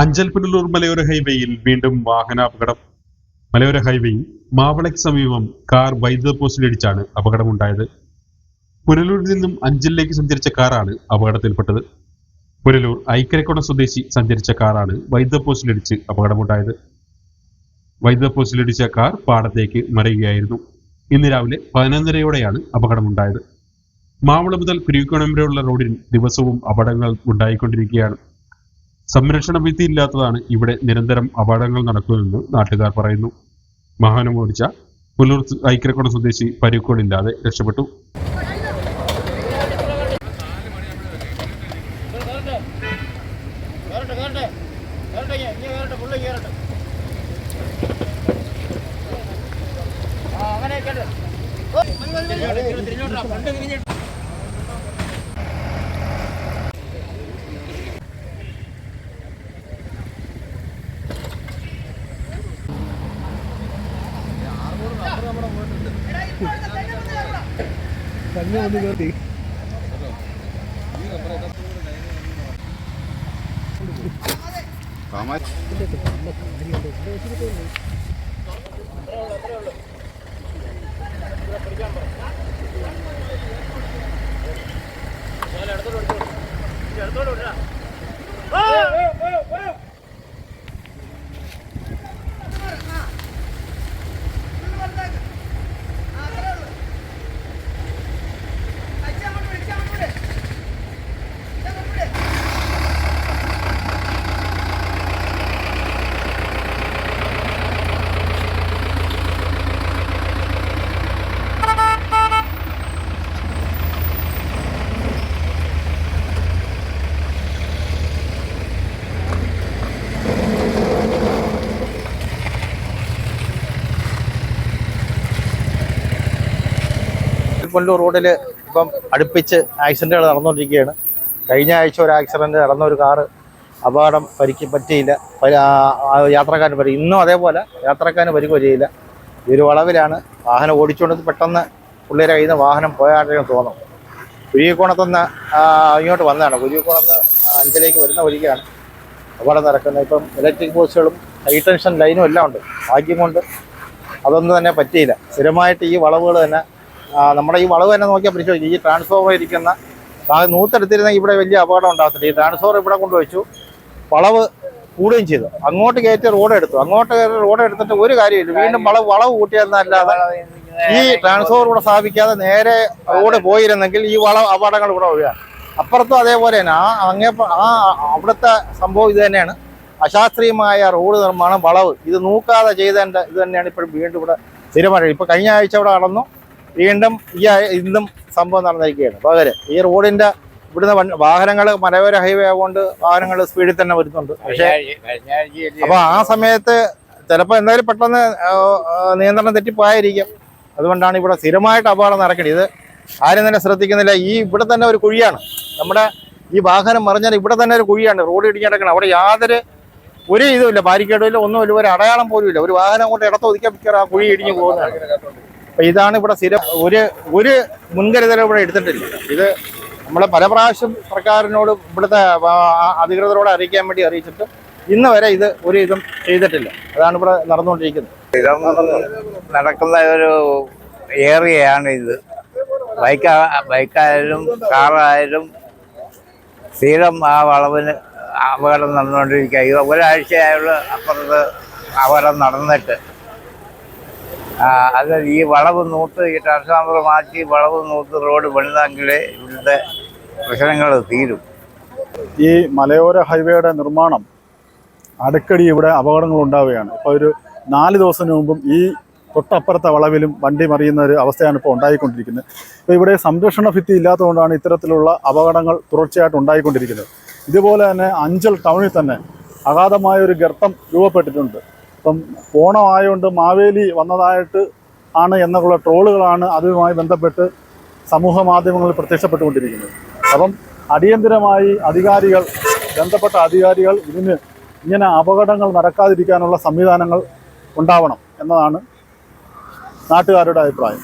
അഞ്ചൽ പുനലൂർ മലയോര ഹൈവേയിൽ വീണ്ടും വാഹനാപകടം. മലയോര ഹൈവേയിൽ മാവളയ്ക്ക് സമീപം കാർ വൈദ്യുത പോസ്റ്റിലിടിച്ചാണ് അപകടമുണ്ടായത്. പുനലൂരിൽ നിന്നും അഞ്ചലിലേക്ക് സഞ്ചരിച്ച കാറാണ് അപകടത്തിൽപ്പെട്ടത്. പുനലൂർ ഐക്കരക്കുട സ്വദേശി സഞ്ചരിച്ച കാറാണ് വൈദ്യുത പോസ്റ്റിലിടിച്ച് അപകടമുണ്ടായത്. വൈദ്യുത പോസ്റ്റിലിടിച്ച കാർ പാടത്തേക്ക് മറിയുകയായിരുന്നു. ഇന്ന് രാവിലെ പതിനൊന്നരയോടെയാണ് അപകടമുണ്ടായത്. മാവള മുതൽ കുരുവിക്കോണം വരെയുള്ള റോഡിൽ ദിവസവും അപകടങ്ങൾ ഉണ്ടായിക്കൊണ്ടിരിക്കുകയാണ്. സംരക്ഷണ ഭിത്തി ഇല്ലാത്തതാണ് ഇവിടെ നിരന്തരം അപകടങ്ങൾ നടക്കുന്നതെന്ന് നാട്ടുകാർ പറയുന്നു. വാഹനം ഓടിച്ച പുല്ലൂർ ഐക്കരക്കുട സ്വദേശി പരുക്കോടില്ലാതെ രക്ഷപ്പെട്ടു. കയറട്ടെ കയറട്ടെ കയറട്ടെ ഇങ്ങ് ഇങ്ങ് കൊല്ലൂർ റോഡിൽ ഇപ്പം അടുപ്പിച്ച് ആക്സിഡന്റുകൾ നടന്നുകൊണ്ടിരിക്കുകയാണ് കഴിഞ്ഞ ആഴ്ച ഒരു ആക്സിഡന്റ് നടന്ന ഒരു കാറ് അപകടം പരിക്ക് പറ്റിയില്ല. യാത്രക്കാരന് പരി ഇന്നും അതേപോലെ യാത്രക്കാരന് പരിക്ക് പറ്റിയില്ല. ഈ ഒരു വളവിലാണ് വാഹനം ഓടിച്ചുകൊണ്ട് പെട്ടെന്ന് പുള്ളിയുടെ കയ്യിൽ നിന്ന് വാഹനം പോയാട്ടെന്ന് തോന്നും കുരുവിക്കോണത്തുനിന്ന് ആ, ഇങ്ങോട്ട് വന്നതാണ്. കുരുവിക്കോണത്ത് അഞ്ചിലേക്ക് വരുന്ന വഴിക്കാണ് അപകടം നടക്കുന്നത്. ഇപ്പം ഇലക്ട്രിക് പോസ്റ്റുകളും ഹൈ ടെൻഷൻ ലൈനും എല്ലാം ഉണ്ട്. ഭാഗ്യം കൊണ്ട് അതൊന്നും തന്നെ പറ്റിയില്ല. സ്ഥിരമായിട്ട് ഈ വളവുകൾ തന്നെ നമ്മുടെ ഈ വളവ് തന്നെ നോക്കിയാൽ പരിശോധിക്കും ഈ ട്രാൻസ്ഫോമർ ഇരിക്കുന്ന ഭാഗം നൂത്തെടുത്തിരുന്നെങ്കിൽ ഇവിടെ വലിയ അപകടം ഉണ്ടാകത്തില്ല. ഈ ട്രാൻസ്ഫോമർ ഇവിടെ കൊണ്ടുവച്ചു. വളവ് കൂടുകയും ചെയ്തു. അങ്ങോട്ട് കയറ്റി റോഡ് എടുത്തു. അങ്ങോട്ട് കയറി റോഡ് എടുത്തിട്ട് ഒരു കാര്യമില്ല വീണ്ടും വളവ് വളവ് കൂട്ടിയെന്നല്ലാതെ ഈ ട്രാൻസ്ഫോമർ ഇവിടെ സ്ഥാപിക്കാതെ നേരെ റോഡ് പോയിരുന്നെങ്കിൽ ഈ വള അപകടങ്ങൾ ഇവിടെ ഒഴിയാണ് അപ്പുറത്തും അതേപോലെ തന്നെ ആ അങ്ങേ ആ അവിടുത്തെ സംഭവം ഇത് തന്നെയാണ്. അശാസ്ത്രീയമായ റോഡ് നിർമ്മാണം വളവ്. ഇത് നോക്കാതെ ചെയ്തതിന്റെ ഇത് തന്നെയാണ് ഇപ്പോഴും വീണ്ടും ഇവിടെ സ്ഥിരമായി ഇപ്പോൾ കഴിഞ്ഞ ആഴ്ച ഇവിടെ നടന്നു. വീണ്ടും ഈ ഇന്നും സംഭവം നടന്നിരിക്കുകയാണ്. പകരം ഈ റോഡിന്റെ ഇവിടുന്ന് വാഹനങ്ങൾ മലയോര ഹൈവേ ആയതുകൊണ്ട് വാഹനങ്ങൾ സ്പീഡിൽ തന്നെ വരുന്നുണ്ട്. പക്ഷേ അപ്പൊ ആ സമയത്ത് ചിലപ്പോൾ എന്തായാലും പെട്ടെന്ന് നിയന്ത്രണം തെറ്റിപ്പോയായിരിക്കും. അതുകൊണ്ടാണ് ഇവിടെ സ്ഥിരമായിട്ട് അപകടം നടക്കുന്നത്. ഇത് ആരും തന്നെ ശ്രദ്ധിക്കുന്നില്ല. ഈ ഇവിടെ തന്നെ ഒരു കുഴിയാണ്. നമ്മുടെ ഈ വാഹനം മറിഞ്ഞാൽ ഇവിടെ തന്നെ ഒരു കുഴിയാണ്. റോഡ് ഇടിഞ്ഞ് കിടക്കണം അവിടെ യാതൊരു ഒരു ഇതുമില്ല. ബാരിക്കേഡും ഇല്ല. ഒന്നുമില്ല ഒരു അടയാളം പോലും ഇല്ല ഒരു വാഹനം കൊണ്ട് ഇടത്ത് മിക്കവാറും ആ കുഴി ഇടിഞ്ഞു പോകുന്നതാണ്. അപ്പൊ ഇതാണ് ഇവിടെ സ്ഥിരം ഒരു ഒരു മുൻകരുതലും ഇവിടെ എടുത്തിട്ടില്ല. ഇത് നമ്മളെ പല പ്രാവശ്യം സർക്കാരിനോട് ഇവിടുത്തെ അധികൃതരോട് അറിയിക്കാൻ വേണ്ടി അറിയിച്ചിട്ട് ഇന്ന് വരെ ഇത് ഒരു ഇതും ചെയ്തിട്ടില്ല. അതാണ് ഇവിടെ നടന്നുകൊണ്ടിരിക്കുന്നത്. സ്ഥിരം നടക്കുന്ന ഒരു ഏറിയയാണ് ഇത്. ബൈക്ക് ബൈക്കായാലും കാറായാലും സ്ഥിരം ആ വളവിന് അപകടം നടന്നുകൊണ്ടിരിക്കുക. ഒരാഴ്ചയായുള്ള അപ്പുറത്ത് അപകടം നടന്നിട്ട് അത് ഈ വളവ് നൂത്ത് ഈ ട്രാൻസ്ഫോമർ മാറ്റി വളവ് നൂത്ത് റോഡ് പണിതെങ്കിലേ ഇവിടുത്തെ പ്രശ്നങ്ങൾ തീരും. ഈ മലയോര ഹൈവേയുടെ നിർമ്മാണം അടുക്കടി ഇവിടെ അപകടങ്ങൾ ഉണ്ടാവുകയാണ്. ഇപ്പോൾ ഒരു നാല് ദിവസത്തിന് മുമ്പും ഈ തൊട്ടപ്പുറത്തെ വളവിലും വണ്ടി മറിയുന്ന ഒരു അവസ്ഥയാണ് ഇപ്പോൾ ഉണ്ടായിക്കൊണ്ടിരിക്കുന്നത്. ഇപ്പോൾ ഇവിടെ സംരക്ഷണ ഭിത്തി ഇല്ലാത്തതുകൊണ്ടാണ് ഇത്തരത്തിലുള്ള അപകടങ്ങൾ തുടർച്ചയായിട്ട് ഉണ്ടായിക്കൊണ്ടിരിക്കുന്നത്. ഇതുപോലെ തന്നെ അഞ്ചൽ ടൗണിൽ തന്നെ അഗാധമായ ഒരു ഗർത്തം രൂപപ്പെട്ടിട്ടുണ്ട്. ഇപ്പം ഓണമായതുകൊണ്ട് മാവേലി വന്നതായിട്ട് ആണ് എന്നുള്ള ട്രോളുകളാണ് അതുമായി ബന്ധപ്പെട്ട് സമൂഹ മാധ്യമങ്ങളിൽ പ്രത്യക്ഷപ്പെട്ടുകൊണ്ടിരിക്കുന്നത്. അപ്പം അടിയന്തിരമായി അധികാരികൾ ബന്ധപ്പെട്ട അധികാരികൾ ഇതിന് ഇങ്ങനെ അപകടങ്ങൾ നടക്കാതിരിക്കാനുള്ള സംവിധാനങ്ങൾ ഉണ്ടാവണം എന്നതാണ് നാട്ടുകാരുടെ അഭിപ്രായം.